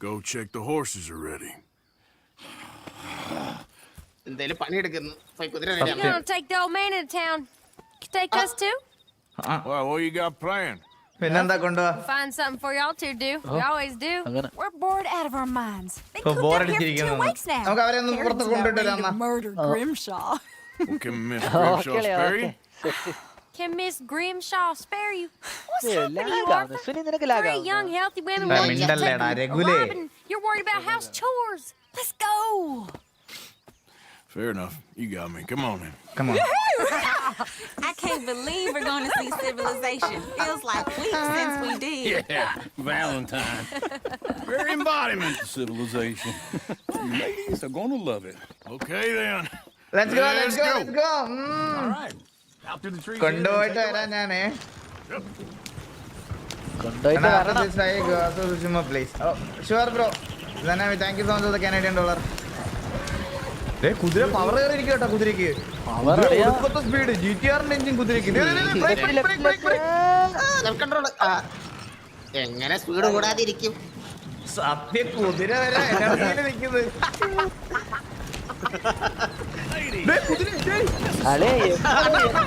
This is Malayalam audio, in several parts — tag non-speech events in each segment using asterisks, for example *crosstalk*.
Go check the horses are ready. എന്തേലും പണിയെടുക്കുന്നു പോയി കുതിര You റെഡിയാ gonna take the old man into town? You take us too? Well, what you got planned? പിന്നെന്താ കൊണ്ടുപോവാ Find something for y'all to do. We always do. അങ്ങനെ We're bored out of our minds. Been ഇപ്പൊ cooped up here for two ബോറടിച്ചിരിക്കുന്നു weeks now. നമുക്ക് അവരെ ഒന്ന് പുറത്ത് ready to murder Grimshaw. Well, can Miss Grimshaw's Grimshaw spare you? Can Miss Grimshaw spare you? What's happening you, Three young, healthy women Nah, want Robin, you're worried about house chores. Let's go. Fair enough. You got me. Come on in. Come on. *laughs* I can't believe we're going to see civilization. Feels like weeks since we did. *laughs* Yeah, Valentine. *laughs* Very embodiment of civilization. You ladies are gonna love it. Okay then. Let's go, let's go, let's go. Mm. All right. കൊണ്ടുപോയിട്ട് വരാൻ ഞാനേ. കുതിര പവർ സ്പീഡ് എങ്ങനെ സ്പീഡ് കൂടാതിരിക്കും? സത്യ കുതിര വരെ നിൽക്കുന്നത് *laughs* *laughs*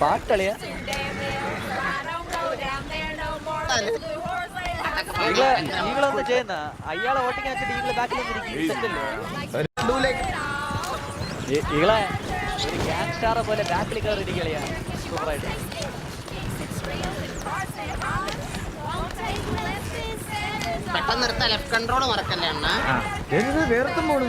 പാട്ടളിയാ. ഈകളെ ഈകളൊന്നും ചെയ്യുന്ന. അയാളെ ഓട്ടിങ് വെച്ചിട്ട് ഈകൾ ബാക്കിൽ ഈകളെ ഒരു ഗ്യാങ് സ്റ്റാറെ പോലെ ബാക്കിൽ കയറി ഇരിക്കളിയാ. സൂപ്പറായിട്ട്. പെട്ടെന്ന് നിർത്താൻ ലെഫ്റ്റ് കൺട്രോൾ മറക്കല്ലേ അണ്ണ? വേർത്തും പോണ്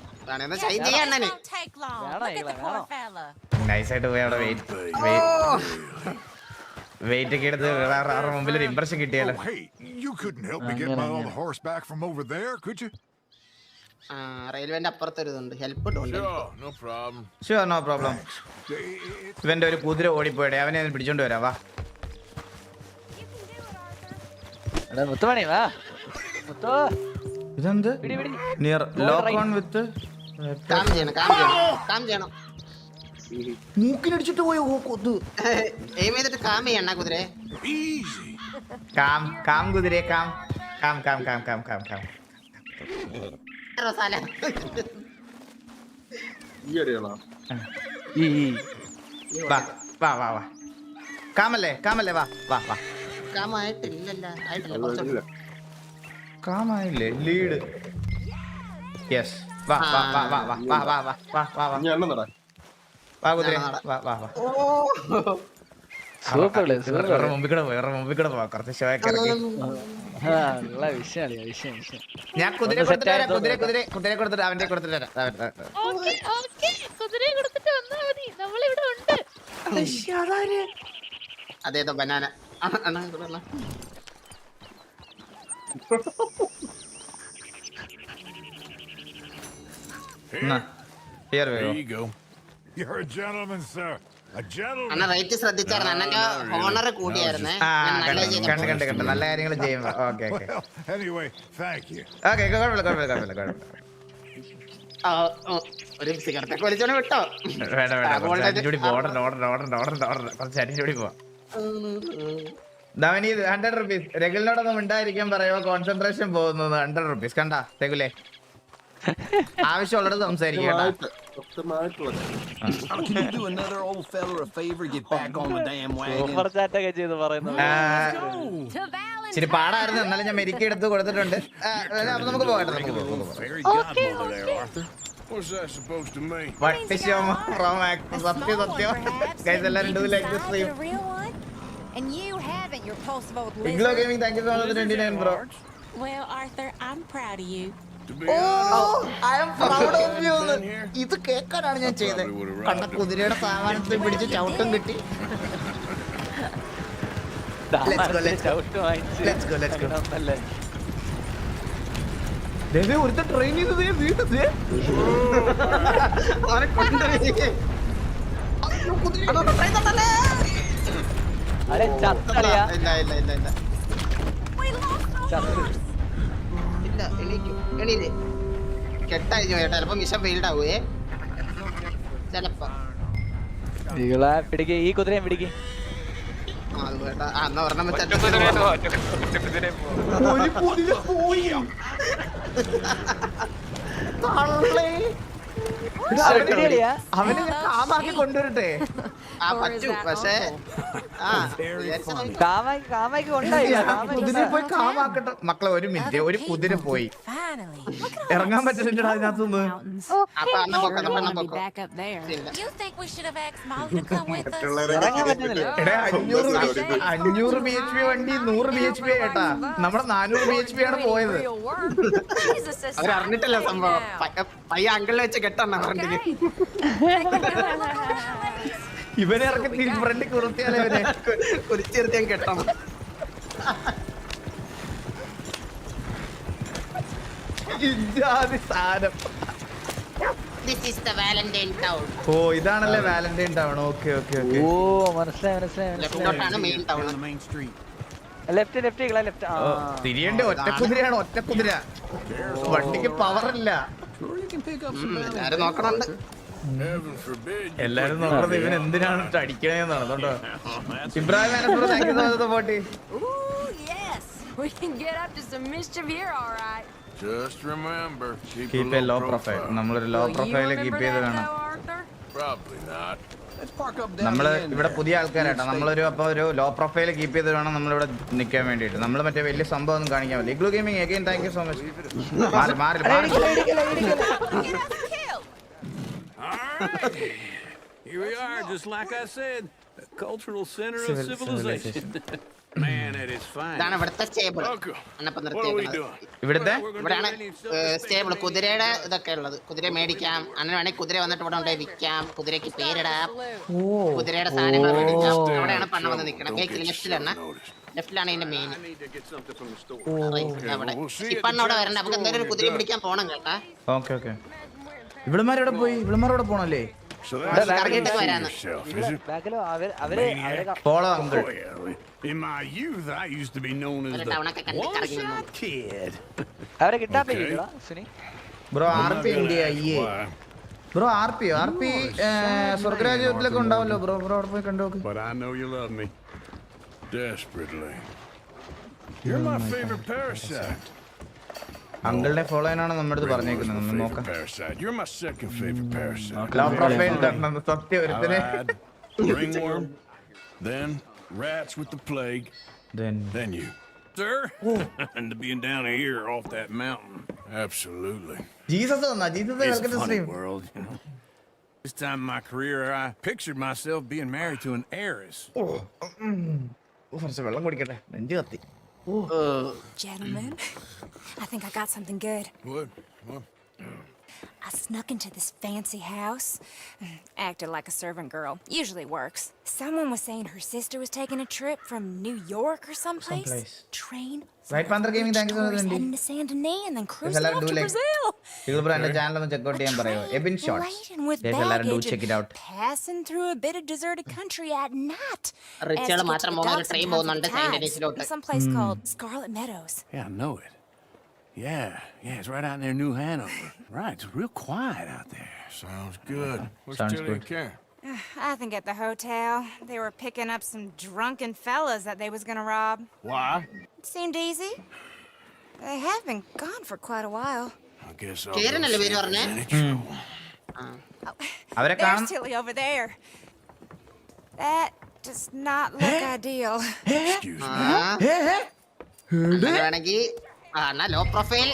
വേണമെന്ന് ഷൈൻ ചെയ്യാ അണ്ണന് Won't take long. Look at the poor fella. നൈസായിട്ട് പോയി അവിടെ വെയിറ്റ് വെയിറ്റ് ഒക്കെ എടുത്ത് വേറെ മുമ്പിൽ ഒരു ഇമ്പ്രഷൻ കിട്ടിയാലോ? Oh, hey, you couldn't help me get my other horse back from over there, could you? ആ റെയിൽവേന്റെ അപ്പുറത്തൊരു ഇതുണ്ട്. ഹെൽപ്പ് ഉണ്ട്? Sure, no problem. Sure no problem ഇവന്റെ ഒരു കുതിര ഓടിപ്പോയിടെ. അവനെ പിടിച്ചോണ്ട് വരാം വാ. എടാ മുത്തുമണി വാ. മുത്തോ. ഇതെന്ത്? പിടി പിടി. Near lock on with calm ചെയ്യണം കാം ചെയ്യണം കാം ചെയ്യണം. മൂക്കിനടിച്ചിട്ട് പോയോ ഓ, കൊതു? എയിം ചെയ്തിട്ട് കാം ചെയ്യണ്ണ കുതിരെ. Calm calm കുതിരെ calm. Calm calm calm calm calm calm. റസാല. ഈ ഈ. വാ വാ വാ വാ. കാമല്ലേ കാമല്ലേ വാ വാ വാ. കാം ആയിട്ടില്ലല്ല ആയിട്ടില്ല. കാമായില്ലേ ലീഡ്. യെസ് വാ വാ വാ വാ വാ വാ വാ വാ വാ വാ വാ. വാ കുതിര. വാ വാ വാ. സൂപ്പർ സൂപ്പർ വേറെ മുമ്പിൽ കൂടെ വേറെ മുമ്പിൽ കൂടെ പോവാ കുറച്ച് ഷോ ഒക്കെ ഇറക്കി. ആ, ഉള്ള വിഷയം വിഷയം ഞാൻ കുതിര കൊടുത്തിട്ട് വരാം കുതിരെ കുതിര. കുതിര കുതിര കൊടുത്തിട്ട് അവന്റെ കൊടുത്തിട്ട് വരാം. കുതിരയെ കൊടുത്തിട്ട് വന്നാ മതി. നമ്മളിവിടെ ഉണ്ട്. അതേതോ ബനാന. അണ്ണ *laughs* here we There you go. you're a gentleman, sir. A അണ്ണ റേറ്റ് ശ്രദ്ധിച്ചായിരുന്നു. അണ്ണന്റെ ഹോണർ കൂടിയായിരുന്നേ. ആ ഞാൻ നല്ല കണ്ട് കണ്ട് കണ്ട് കണ്ട്. നല്ല കാര്യങ്ങൾ ചെയ്യുമ്പോ. *laughs* Okay okay Well, anyway, thank you. Okay കുഴപ്പമില്ല കുഴപ്പമില്ല കുഴപ്പമില്ല കുഴപ്പമില്ല. ആ, ആ, ഒരു വലിച്ചോണ്ട് വിട്ടോ. വേണ്ട വേണ്ട ആ, കുറച്ച് അടിച്ചുകൂടി അടിച്ചുകൂടി പോവാം. ധവനി ഹൺഡ്രഡ് റുപ്പീസ് രഗുലിനോടൊന്നും ഉണ്ടായിരിക്കാൻ പറയുമ്പോ കോൺസെൻട്രേഷൻ പോകുന്നത് ഹൺഡ്രഡ് റുപ്പീസ് കണ്ടാ രഗുലേ ആവശ്യമുള്ളത് ഇച്ചിരി പാടായിരുന്നു എന്നാലും ഞാൻ മെരിക്കി എടുത്ത് കൊടുത്തിട്ടുണ്ട് അപ്പൊ നമുക്ക് പോകാം സത്യം guys do stream And you haven't your pulse of old Iglo Gaming, thank you for the 29, bro. Well, Arthur, I'm proud of you. Oh I proud of ഇത് കേക്കാനാണ് ഞാൻ ചെയ്തത്. കണ്ണ കുതിരയുടെ സാമാനത്തിൽ പിടിച്ച് *laughs* ചവിട്ടും കിട്ടി. ഒരുത്ത *laughs* ചത്തറിയാ ഇല്ല ഇല്ല ഇല്ല ചത്ത ഇല്ല എണീക്കൂ. എണീര്. കെട്ടഴിഞ്ഞു ചിലപ്പോ മിഷൻ ഫെയിൽഡ് ആവുവേ ചിലപ്പോ. പിടിക്ക്. ഈ കുതിരയും പിടിക്ക്. പോയി അവനെ- ഞാൻ കാമാക്കി കൊണ്ടുവരട്ടെ. ആ പറ്റൂ. പക്ഷേ ആ കാമാക്കി കാമാക്കി പോയി കാമാക്കട്ടെ. മക്കളെ ഒരു മിനിറ്റ് ഒരു കുതിര പോയി. ഇറങ്ങാൻ പറ്റുന്നില്ല. അതിനകത്തുനിന്ന് അഞ്ഞൂറ് അഞ്ഞൂറ് ബി എച്ച് പി വണ്ടി നൂറ് ബി എച്ച് പി ആയിട്ടാ നമ്മുടെ നാനൂറ് ബി എച്ച് പി ആണ് പോയത്. അവരറിഞ്ഞിട്ടില്ല സംഭവം. പയ്യ- അങ്കിളിൽ വെച്ച് കെട്ടണ്ണ ഫ്രണ്ടിൽ *laughs* ഇവനെ ഇറക്കി ഫ്രണ്ട് കുറുത്തിയാലേ ഇവനെ കുരിച്ചിരുത്തി ഞാൻ കെട്ടണം ഇജാതി സാധനം. This is the Valentine town oh ഇതാണല്ലേ Valentine town okay okay okay. Oh മനസ്സിലായി ലെഫ്റ്റ് ലെഫ്റ്റ് ലെഫ്റ്റ് ഒറ്റ കുതിരയാണ് ഒറ്റ കുതിര വണ്ടിക്ക് പവർ ഇല്ല. എല്ലാരും നോക്കണുണ്ട് എല്ലാരും നോക്കുന്നത് ഇവൻ എന്തിനാണ് അടിക്കണേന്നാണ് കേട്ടോ ഇബ്രാഹിം പോട്ടി We can get up to some mischief here, all right. Just remember, keep, keep a low profile profile. നമ്മളൊരു ലോ പ്രൊഫൈൽ കീപ്പ് ചെയ്ത് വേണം? Probably not. നമ്മൾ ഇവിടെ പുതിയ ആൾക്കാരാട്ടോ. നമ്മളൊരു അപ്പൊ ഒരു ലോ പ്രൊഫൈൽ കീപ്പ് ചെയ്ത് വേണം നമ്മളിവിടെ നിൽക്കാൻ വേണ്ടിയിട്ട്. നമ്മൾ മറ്റേ വലിയ സംഭവം ഒന്നും കാണിക്കാൻ പറ്റില്ല. Igloo gaming again thank you so much മാറി മാറി മാറി. Here we are, just like I said, a cultural center of civilization. Its *laughs* ഇതാണ്. ഇവിടുത്തെ സ്റ്റേബിൾ? ഇവിടുത്തെ ഇവിടെയാണ് സ്റ്റേബിൾ കുതിരയുടെ ഇതൊക്കെ ഉള്ളത്. കുതിര മേടിക്കാം. അങ്ങനെ വേണമെങ്കിൽ കുതിര വന്നിട്ട് ഇവിടെ കൊണ്ടുപോയി വിൽക്കാം. കുതിരക്ക് പേരിടാം. കുതിരയുടെ സാധനങ്ങൾ മേടിക്കാം. അവിടെയാണ് പണ്ണ വന്ന് നിൽക്കണം. ലെഫ്റ്റിലാണ് ലെഫ്റ്റിലാണ് ഇതിന്റെ മെയിൻ. അവിടെ ഇപ്പൊ അവിടെ വരണ്ട. നമുക്ക് എന്തായാലും കുതിര പിടിക്കാൻ പോണം കേട്ടാ. ഓക്കെ ഓക്കെ ഇവിടെമാരെവിടെ പോയി? ഇവിടെ പോണല്ലേ? അവർ അവർ അവർ follow uncle Well, in my youth, I used to be known as ഒരു the ടൗണൊക്കെ കണ്ട് കറങ്ങി നിന്നു. one-shot kid. അവരെ കിട്ടാപ്പേ Okay. ഇല്ല Suni bro R P India അയ്യേ? Bro R P R P സ്വർഗരാജ്യത്തിലൊക്കെ ഉണ്ടാവല്ലോ ബ്രോ ബ്രോ അവിടെ പോയി കണ്ടു. Desperately. You're my favorite parasite. അങ്കിളിനെ ഫോളോ ചെയ്യാനാണ് നമ്മുടെ അടുത്ത് Ringworm's പറഞ്ഞേക്കുന്നത് my ഒന്ന് favorite നോക്കാം parasite. You're my second favorite parasite. Low profile സത്യം I ഒരുത്തനെ lied. Ringworm, then rats with the plague, Then then you. Sir? and to being down here off that mountain. Absolutely. Jesus വന്നാ Jesus It's a welcome to funny stream world, you know. This time in my career, I pictured myself being married to an heiress. കുറച്ച് വെള്ളം കുടിക്കട്ടെ നെഞ്ച് കത്തി uh, Gentlemen, I think I got something good. What? What? I snuck into this fancy house. Mm, acted like a servant girl. Usually works. Someone was saying her sister was taking a trip from New York or someplace. someplace. Train. Right, Panther Gaming, thank you so much. Heading to San Denis and then cruising off to like, Brazil. People brand the channel and check out damn Barayo. Ebin shots. With baggage do check it out. Passing through a bit of deserted country at night. Richard, matram, train, someplace hmm. called Scarlet Meadows. Yeah, I know it. Yeah, yeah, it's right out near New Hanover. *laughs* Right, it's real quiet out there. Sounds good. *laughs* What's Sounds till you good. can? I think at the hotel, they were picking up some drunken fellas that they was gonna rob. Why? It seemed easy. They have been gone for quite a while. I guess I'll കേരനല്ലേ go പേര് see പറഞ്ഞേ if there's any trouble. *laughs* അവരെ There's കാണാൻ Tilly over there. That does not look ideal. Excuse me. ആ അണ്ണന് വേണമെങ്കിൽ ആ എന്നാ low profile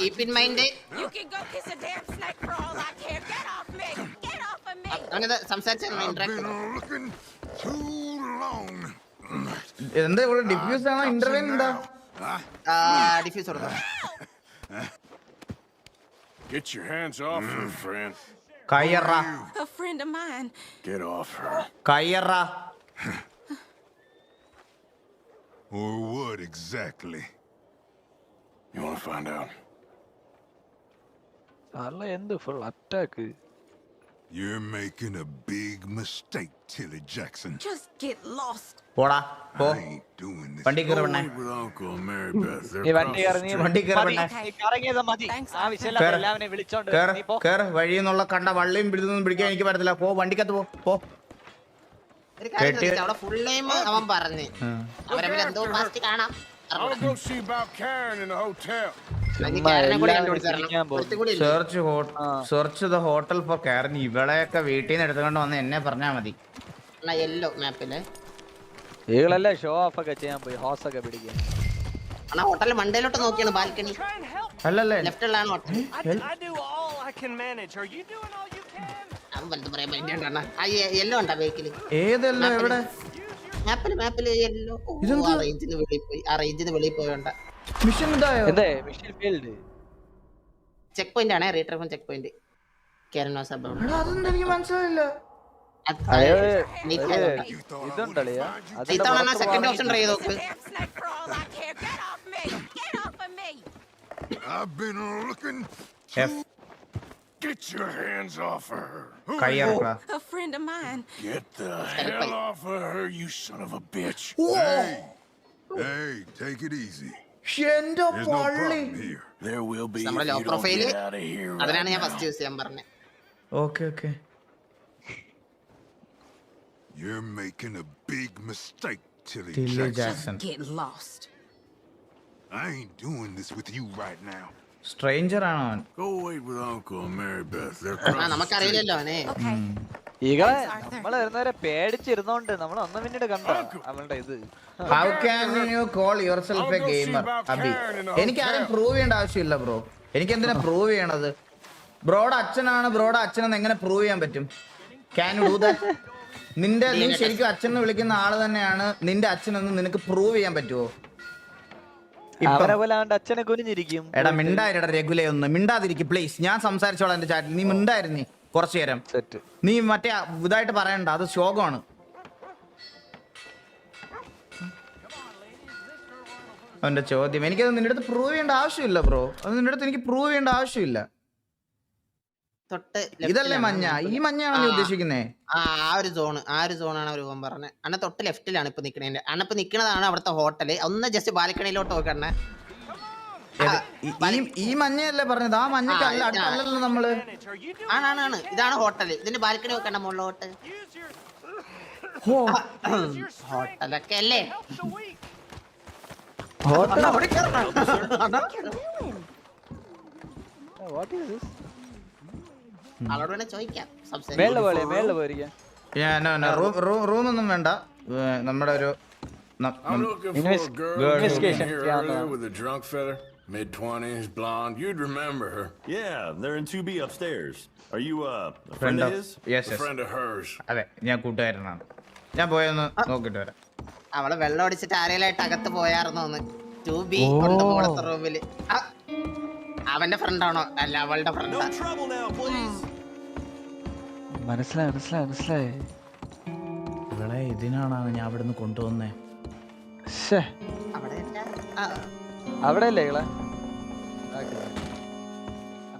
keep in mind You can go kiss a damn snake for all I care. Get off me! Get off of me! അവനത് സംസാരിച്ച Been interact on looking too long. എന്താ ഇവിടെ ഡിഫ്യൂസ് ആണോ ഇന്റർവ്യൂ ഉണ്ടോ ഡിഫ്യൂസ് കൊടുക്കാം Get your hands off her, friend. കയ്യറ A friend of mine. Get off her. കയ്യറ *laughs* Or what exactly? You want to find out? അല്ല എന്ത് full attack You're making a big mistake, Tilly Jackson. Just get lost. പോടാ പോ I ain't doing this. വണ്ടി കയറി പെണ്ണേ with Uncle and Mary Beth. They're നീ വണ്ടി across the street. വണ്ടി കയറി. പെണ്ണേ. കറങ്ങിയത് മതി Thanks, ആവശ്യമില്ലാത്ത കേറ്. എല്ലാവരെയും വിളിച്ചോണ്ട് കേറ് നീ പോ കേറ് വഴിയെന്നുള്ള കണ്ട വള്ളിയും പിടിച്ചൊന്നും പിടിക്കാൻ എനിക്ക് പറ്റത്തില്ല പോ വണ്ടിക്കകത്ത് പോ പോ ഒരു കാര്യം കേട്ടി- ചോദിച്ചാ, അവിടെ ഫുൾ നെയിം അവൻ പറഞ്ഞു അവരെ എന്തോ ഫാസ്റ്റ് കാണാം search search the hotel for കാരൻ ഇവളെയൊക്കെ വീട്ടിൽ നിന്ന് എടുത്തുകൊണ്ട് വന്ന് എന്നെ പറഞ്ഞാ മതി. യെല്ലോ മാപ്പിൽ ഈകളല്ലേ ഷോ ഓഫ് ഒക്കെ ചെയ്യാൻ പോയി ഹോസ് ഒക്കെ പിടിക്കാൻ. അണ്ണാ ഹോട്ടലിൽ മണ്ടയിലോട്ട് നോക്കിയാണ് ബാൽക്കണി അല്ലല്ലേ? ലെഫ്റ്റിലാണ് hotel I do all I can manage. Are you doing all you can? അവൻ വലുത് പറയാൻ വേണ്ടിയുണ്ട് അണ്ണാ. ആ യെല്ലോ ഉണ്ടാ ബേക്കിൽ ഏതല്ല എവിടെ? മാപ്പിൽ മാപ്പിൽ യെല്ലോ ഇതെന്ത്? ആ റേഞ്ചിന് വെളിയിൽ പോയി ആ റേഞ്ചിന് വെളിയിൽ പോയോണ്ട. മിഷൻ എന്തേ മിഷൻ ഫീൽഡ് ചെക്ക് പോയിന്റ് ആണ് റീട്രഫൺ ചെക്ക് പോയിന്റ് കേരള സഭ. എടാ, അതെന്താ എനിക്ക് മനസ്സിലായില്ല. ഇത്തവണ സെക്കൻഡ് ഓപ്ഷൻ ട്രൈ ചെയ്ത് നോക്ക്. I've been looking. Get your hands off of her. കയ്യിറക്കുക A friend of mine. Get the hell off of her, you son of a bitch. Hey, take it easy. എന്റെ There's no പള്ളി problem here. There will be if നമ്മുടെ you low don't profile get out of here. right അതിനാണ് ഞാൻ now. ഫസ്റ്റ് യൂസ് ചെയ്യാൻ പറഞ്ഞത് okay okay You're making a big mistake, Tilly Tilly Jackson. Jackson Get lost. I ain't doing this with you right now. Stranger ആണ് അവൻ. നമുക്കറിയില്ലല്ലോ അവനെ. ഈകളെ നമ്മൾ വരുന്നവരെ പേടിച്ചിരുന്നോണ്ട് നമ്മൾ ഒന്ന് പിന്നീട് കണ്ടോ അവളുടെ ഇത്. How can you call yourself a gamer Abi എനിക്ക് ആരും പ്രൂവ് ചെയ്യേണ്ട ആവശ്യമില്ല ബ്രോ എനിക്ക് എന്തിനാ പ്രൂവ് ചെയ്യണത്? ബ്രോയുടെ അച്ഛനാണ് ബ്രോയുടെ അച്ഛനെന്ന് എങ്ങനെ പ്രൂവ് ചെയ്യാൻ പറ്റും? ക്യാൻ യു ഡൂ ദാറ്റ് നിന്റെ നീ ശരിക്കും അച്ഛനെ വിളിക്കുന്ന ആൾ തന്നെയാണ് നിന്റെ അച്ഛനൊന്നും നിനക്ക് പ്രൂവ് ചെയ്യാൻ പറ്റുമോ അവരെ പോലെ അവന്റെ അച്ഛനെ കുനിഞ്ഞിരിക്കും. എടാ മിണ്ടായിരടാ രഘുലേ ഒന്ന്. മിണ്ടാതിരിക്കും പ്ലീസ് ഞാൻ സംസാരിച്ചോളാം എന്റെ ചാറ്റ് നീ മിണ്ടായിരുന്നേ കുറച്ചു നേരം. സെറ്റ് നീ മറ്റേ ഇതായിട്ട് പറയണ്ട അത് ശോകമാണ്. അവന്റെ ചോദ്യം. എനിക്കത് നിന്റെ അടുത്ത് പ്രൂവ് ചെയ്യേണ്ട ആവശ്യമില്ല ബ്രോ അത് നിന്റെ അടുത്ത് എനിക്ക് പ്രൂവ് ചെയ്യേണ്ട ആവശ്യമില്ല. തൊട്ട് ഇതല്ലേ മഞ്ഞ? ഈ ആ. ഉദ്ദേശിക്കുന്നേ? ആ ആ ഒരു സോണ് ആ ഒരു സോണാണ് അവർ ഓൻ പറഞ്ഞത് അണ്ണ തൊട്ട് ലെഫ്റ്റിലാണ് ഇപ്പൊ നിക്കണേന്റെ അണ്ണ ഇപ്പൊ നിക്കണതാണ് അവിടുത്തെ ഹോട്ടൽ ഒന്ന് ജസ്റ്റ് ബാൽക്കണിയിലോട്ട് നോക്കണേ? ഈ- മഞ്ഞയല്ലേ പറഞ്ഞത്? ആ മഞ്ഞക്ക് അല്ല ആ, അടുത്തല്ലല്ലോ നമ്മൾ. ആണാണ് ആണ് ഇതാണ് ഹോട്ടൽ ഇതിന്റെ ബാൽക്കണി നോക്കണ്ട മുകളിലോട്ട്. ഹോട്ടലൊക്കെ അല്ലേ? To ആളോട് വേണേ ചോദിക്കാം മേളിൽ പോലെ മേളിൽ പോയിരിക്കാം റൂം ഒന്നും വേണ്ട നമ്മുടെ ഒരു I'm looking for a girl no. with a drunk fella, mid twenties, blonde. You'd remember her. Yeah, they're in 2B upstairs. Are you uh, a friend, friend of his? yes A yes friend of hers. അതെ ഞാൻ കൂട്ടുകാരനാണ് ഞാൻ പോയൊന്ന് നോക്കിട്ട് വരാം അവളെ വെള്ളം അടിച്ചിട്ട് ആരെയിലായിട്ട് അകത്ത് പോയാർന്നു ടു ബി ഉണ്ട് മുകളത്തെ റൂമിൽ അവന്റെ ഫ്രണ്ടാണോ അല്ല അവളുടെ ഫ്രണ്ടാ trouble now, please. മനസ്സിലായി മനസ്സിലായി മനസ്സിലായി. ഇവളെ ഇതിനാണോ ഞാൻ അവിടെ നിന്ന് കൊണ്ടുവന്നേ? ശ്ശേ, അവിടെ അല്ലേ ഇങ്ങളെ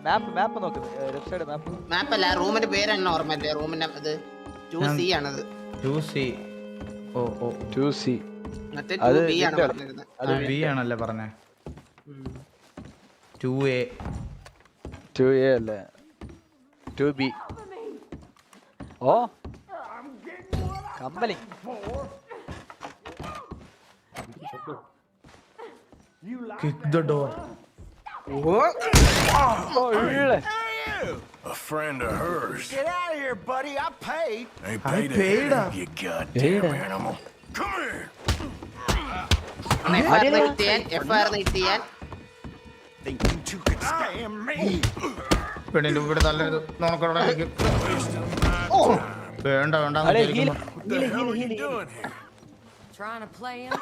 മാപ്പ് മാപ്പ് നോക്ക്. ലെഫ്റ്റ് സൈഡ് മാപ്പ് മാപ്പ് അല്ല റൂമിന്റെ പേരെണ്ണ ഓർമ്മയില്ലേ? റൂമിന്റെ ഇത് ടു സി ആണത്. 2C ഓ ഓ. 2C മറ്റേ അത് ടു ബി ആണ് ഇതിന്റെ- പറഞ്ഞിരുന്നത് അത് ബി ആണല്ലേ പറഞ്ഞേ? ടു എ ടു എ അല്ലേ? Two B oh കമ്പലി kick the door A friend of hers. Get out of here, buddy. I paid. They I paid, paid her. You goddamn animal. Come here. two could stand me? പെണ്ണിന്റെ ഇവിടെ നല്ലൊരു നോക്കണോടെ വേണ്ട വേണ്ട എന്ന് അതെ, വിചാരിക്കുമ്പോ. What the hell are you doing here? Trying to play him?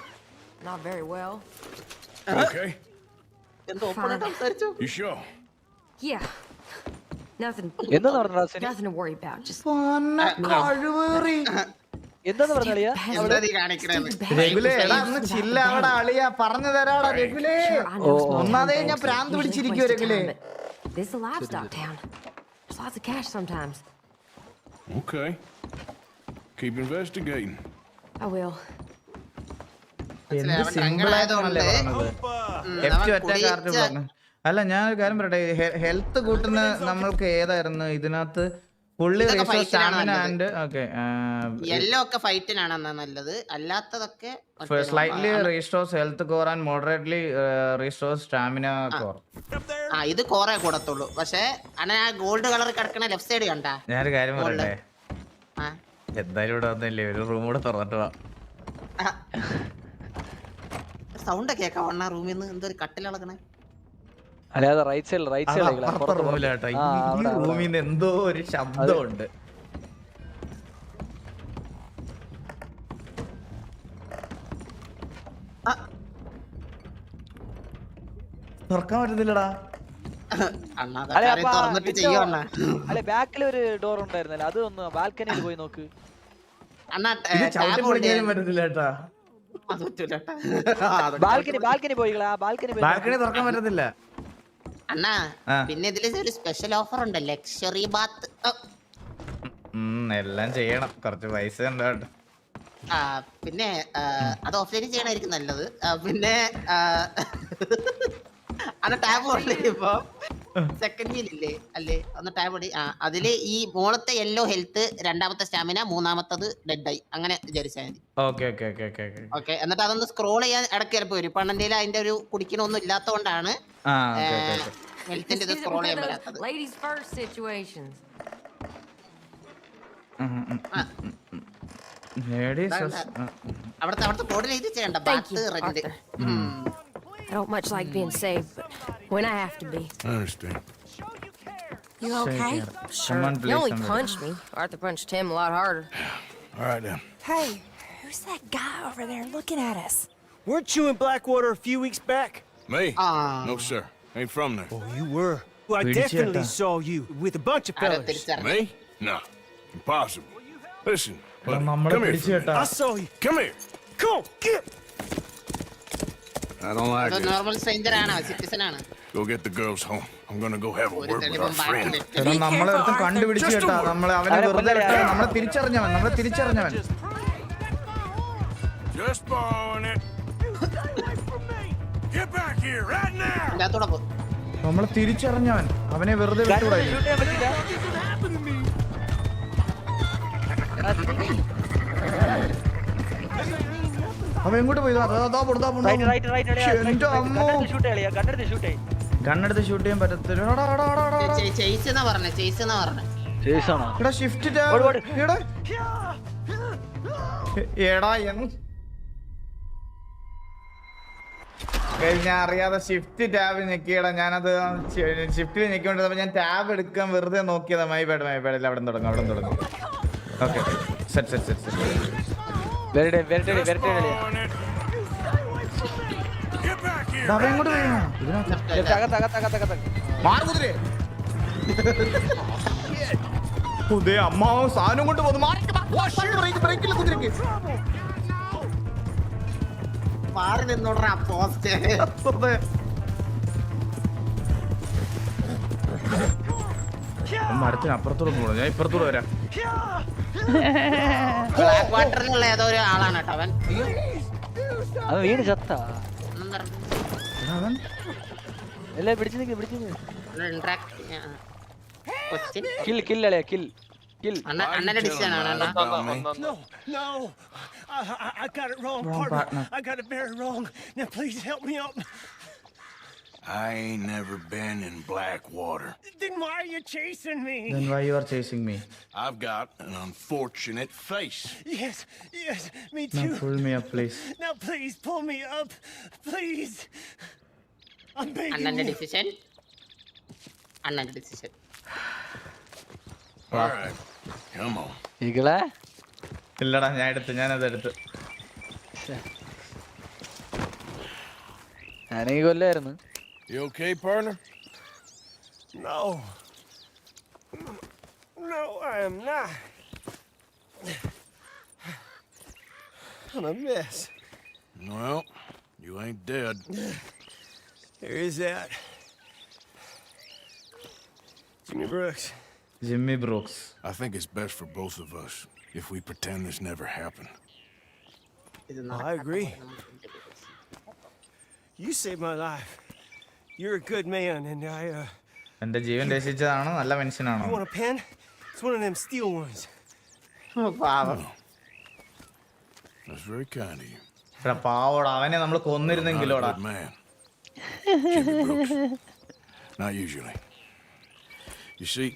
Not very well. Okay. You sure? Yeah. Nothing. Nothing to worry about. Just. എന്താന്ന് പറഞ്ഞളിയാ ചില്ലാവടാ അളിയാ പറഞ്ഞു തരാടാ രഘുലേ ഒന്നാമതേ ഞാൻ പ്രാന്ത് പിടിച്ചിരിക്കുവോ രഘുലേ This is a livestock town. There's lots of cash sometimes. Okay. Keep investigating. I will. എന്ത് സിമ്പിൾ ആയതാണല്ലേ പറഞ്ഞത് അല്ല ഞാൻ ഒരു കാര്യം പറയട്ടെ ഹെൽത്ത് കൂട്ടുന്ന നമ്മൾക്ക് ഏതായിരുന്നു ഇതിനകത്ത് ലാണ് സ്റ്റാമിന ആൻഡ് ഓക്കെ യെല്ലോ ഒക്കെ ഫൈറ്റിനാണ് നല്ലത്. അല്ലാത്തതൊക്കെ സ്ലൈറ്റ്ലി ആ, health core and moderately restores stamina core ആ ഇത് കോറെ കൂടത്തുള്ളൂ. പക്ഷേ അണ്ണ ആ ഗോൾഡ് കളർ കിടക്കണ ലെഫ്റ്റ് സൈഡ് കണ്ടാ? ഞാനൊരു കാര്യം പറയട്ടെ? എന്തായാലും ഇവിടെ വന്നില്ലേ? ഒരു റൂം കൂടെ തുറന്നിട്ട് വാ. സൗണ്ട് കേക്കാം അണ്ണ റൂമിൽ നിന്ന് എന്തോ ഒരു കട്ടിലിളക്കണേ അല്ലെ അത് റൈറ്റ് സൈഡ് റൈറ്റ് സൈഡ് റൂമിന് എന്തോ ഒരു ശബ്ദമുണ്ട്. തുറക്കാൻ പറ്റുന്നില്ലടാ. അണ്ണ അതൊക്കെ തുറന്നിട്ട് ചെയ്യും അണ്ണ. അല്ലെ ബാക്കിൽ ഒരു ഡോർ ഉണ്ടായിരുന്നല്ലോ അത് ഒന്ന് ബാൽക്കണിയിൽ പോയി നോക്ക്. ബാൽക്കണി ബാൽക്കണി പോയികളാ ബാൽക്കണി പോയി ബാൽക്കണി തുറക്കാൻ പറ്റത്തില്ല. അണ്ണാ പിന്നെ ഇതിൽ ഒരു സ്പെഷ്യൽ ഓഫർ ഉണ്ട് ലക്ഷറി ബാത്ത് എല്ലാം ചെയ്യണം. കുറച്ച് പൈസ ഉണ്ടാവട്ടെ പിന്നെ അത് ഓഫ്ലൈനിൽ ചെയ്യണായിരിക്കും നല്ലത്. പിന്നെ അത് ടാബ് ഉണ്ട് ഇപ്പൊ. സെക്കൻഡ് വീൽ ഇല്ലേ? അല്ലേ? ഒന്ന് ടാബ് പൊടി ആ അതിൽ ഈ മോളത്തെ യെല്ലോ ഹെൽത്ത് രണ്ടാമത്തെ സ്റ്റാമിന മൂന്നാമത്തത് ഡെഡ് ആയി അങ്ങനെ വിചാരിച്ചാൽ മതി. Okay okay okay okay okay okay എന്നിട്ട് അതൊന്ന് സ്ക്രോൾ ചെയ്യാൻ ഇടയ്ക്ക് ചിലപ്പോൾ വരും. പണ്ണന്റെ അതിന്റെ ഒരു കുടിക്കണൊന്നും ഇല്ലാത്തതുകൊണ്ടാണ് ആ ഓക്കെ ഓക്കെ ഓക്കെ ഹെൽത്തിന്റെ ഇത് സ്ക്രോൾ ചെയ്യാൻ പറ്റാത്തത്. അവിടുത്തെ അവിടുത്തെ ബോർഡിൽ എഴുതി ചെയ്യണ്ട bat red. I don't much like being saved, but when I have to be. I understand. You okay? Sure. You only punched me. Arthur punched him a lot harder. All right, then. Hey, who's that guy over there looking at us? Weren't you in Blackwater a few weeks back? Me? Uh... No, sir. Ain't from there. Oh, you were. Well, I definitely saw you with a bunch of fellas. Me? No. Impossible. Listen, buddy, come here. I saw you. Come here. Come on, get. I don't like it. Normal stranger ആണ് സിറ്റിസൺ ആണ് Go get the girls home. I'm gonna go have a ഒരു word with തെളിവും our friend. എടാ നമ്മളെ ഒരുത്തൻ കണ്ടുപിടിച്ചു കേട്ടാ. നമ്മളെ അവനെ വെറുതെ നമ്മളെ തിരിച്ചറിഞ്ഞവൻ നമ്മളെ തിരിച്ചറിഞ്ഞവൻ. Just borrowing it. Get back here right now. അതിന്റെ അകത്തൂടെ പോ. നമ്മളെ തിരിച്ചറിഞ്ഞവൻ. അവനെ വെറുതെ ചെയ്യാൻ പറ്റില്ല അവൻ എങ്ങോട്ട് പോയി? ഷൂട്ട് കണ്ണെടുത്ത് ചെയ്യാൻ പറ്റത്തില്ല. ഷിഫ്റ്റ്. എടാ ഞാൻ അറിയാതെ ഷിഫ്റ്റ് ടാബ് ഞെക്കിയടാ ഞാനത് ഷിഫ്റ്റിൽ ഞെക്കിക്കൊണ്ടിരുന്നപ്പോ ഞാൻ ടാബ് എടുക്കാൻ വെറുതെ നോക്കിയതാ. മൈ ബാഡ് മൈ പേടില്ല അവിടെ തുടങ്ങും അവിടെ തുടങ്ങും. Okay set set set set അകത്ത് മാറ് കുതിരേ പുതിയ അമ്മാവും സാധനം കൊണ്ട് പോകുന്നു. മാറി നിന്നോടാ പോസ്റ്റ്. മരത്തിന് അപ്പുറത്തൂടെ പോകണം ഞാൻ ഇപ്പുറത്തൂടെ വരാം. *laughs* ബ്ലാക്ക് വാട്ടറിലുള്ള ഏതോ ഒരു ആളാണ് കേട്ടോ അവൻ അത് വീണ് ചത്ത ഒന്നും പറഞ്ഞു എടാ, അവൻ എല്ലാം പിടിച്ചു നിൽക്ക് പിടിച്ചു നിൽക്ക് ഇന്ററാക്ട് ക്വസ്റ്റ്യൻ കിൽ കിൽ അളിയാ കിൽ കിൽ അണ്ണ അണ്ണന്റെ ഡിസിഷൻ ആണ് അണ്ണ About me. No, no. I, I, I got it wrong, Wrong partner. partner. I got it very wrong. Now, please help me up. I ain't never been in Blackwater. Then why are you chasing me? then why you are chasing me I've got an unfortunate face. Yes, yes, me now too. pull me up please Now, please pull me up. Please. I'm begging Another you. decision. Another decision. All right. Come on. ഈകളെ ഇല്ലടാ ഞാൻ എടുത്തു ഞാനത് എടുത്തു ഞാനീ കൊല്ലായിരുന്നു You okay, partner? No. No, I am not. I'm a mess. Well, you ain't dead. There is that. Jimmy Brooks. Jimmy Brooks. I think it's best for both of us if we pretend this never happened. Well, oh, I agree. You saved my life. You're a good man, and I, uh, എന്റെ ജീവൻ രക്ഷിച്ചതാണ് നല്ല മനുഷ്യനാണോ പാവോടാ അവനെ നമ്മൾ കൊന്നിരുന്നെങ്കിലോടാ. Not usually. You see,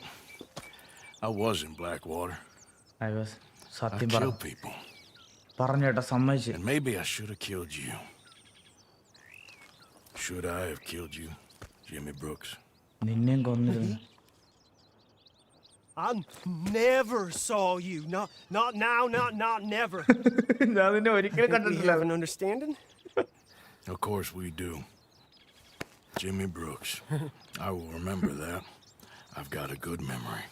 I was in Blackwater. I was- I killed people. പറഞ്ഞു കേട്ടോ And maybe I should have killed you. Should I have killed you, Jimmy Brooks? നിന്നെയും കൊന്നിരുന്നു I never saw you. Not, not now, not, not never. *laughs* ഞാൻ നിന്നെ ഒരിക്കലും Think we കണ്ടിട്ടില്ല have an understanding? Of course we do. Jimmy Brooks. I will remember that. I've got a good memory.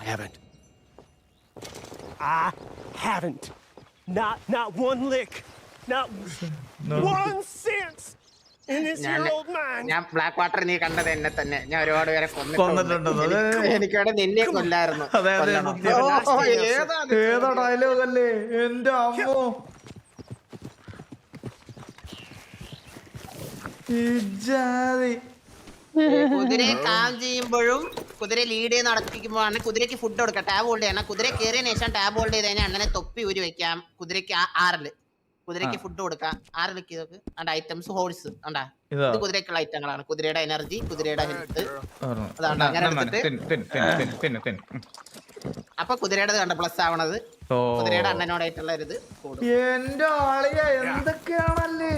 I haven't. I haven't. Not, not one lick. Not one cent in this ഞാൻ ബ്ലാക്ക് വാട്ടർ നീ കണ്ടത് എന്നെ തന്നെ. ഞാൻ ഒരുപാട് പേരെ കൊന്നിട്ടുണ്ട്. അത് എനിക്കവിടെ നിന്നെ കൊല്ലായിരുന്നു. അതെ അതെ ഓ, ഓ, ഏതാ അത്? ഡയലോഗ് അല്ലേ? എന്റെ അമ്മോ. കുതിരയെ കാം ചെയ്യുമ്പോഴും കുതിര ലീഡ് ചെയ്ത് നടത്തിക്കുമ്പോഴാണ് കുതിരക്ക് ഫുഡ് കൊടുക്കുക. ടാബ് ഹോൾഡ് ചെയ്യണം. കുതിര കയറിയതിനു ശേഷം ടാബ് ഹോൾഡ് ചെയ്ത് കഴിഞ്ഞാൽ അണ്ണനെ തൊപ്പി ഊരി വെക്കാം. കുതിരയ്ക്ക് ആ- ആറിൽ. കുതിരയ്ക്ക് ഫുഡ് കൊടുക്കാം ആറ് ആറിലേക്ക് ഇതൊക്കെ അണ്ട ഐറ്റംസ് ഹോൾസ് ഉണ്ടാ ഇത്. കുതിരയ്ക്കുള്ള ഐറ്റങ്ങളാണ് കുതിരയുടെ എനർജി കുതിരയുടെ ഹെൽത്ത് അതാണ്? അങ്ങനെ എടുത്തിട്ട്. അപ്പൊ കുതിരയുടെ കണ്ട? പ്ലസ് ആവണത്. കുതിരയുടെ അണ്ണനോടായിട്ടുള്ള ഒരു ഇത് കൂടും എന്റെ ആളിയ എന്തൊക്കെയാണല്ലേ?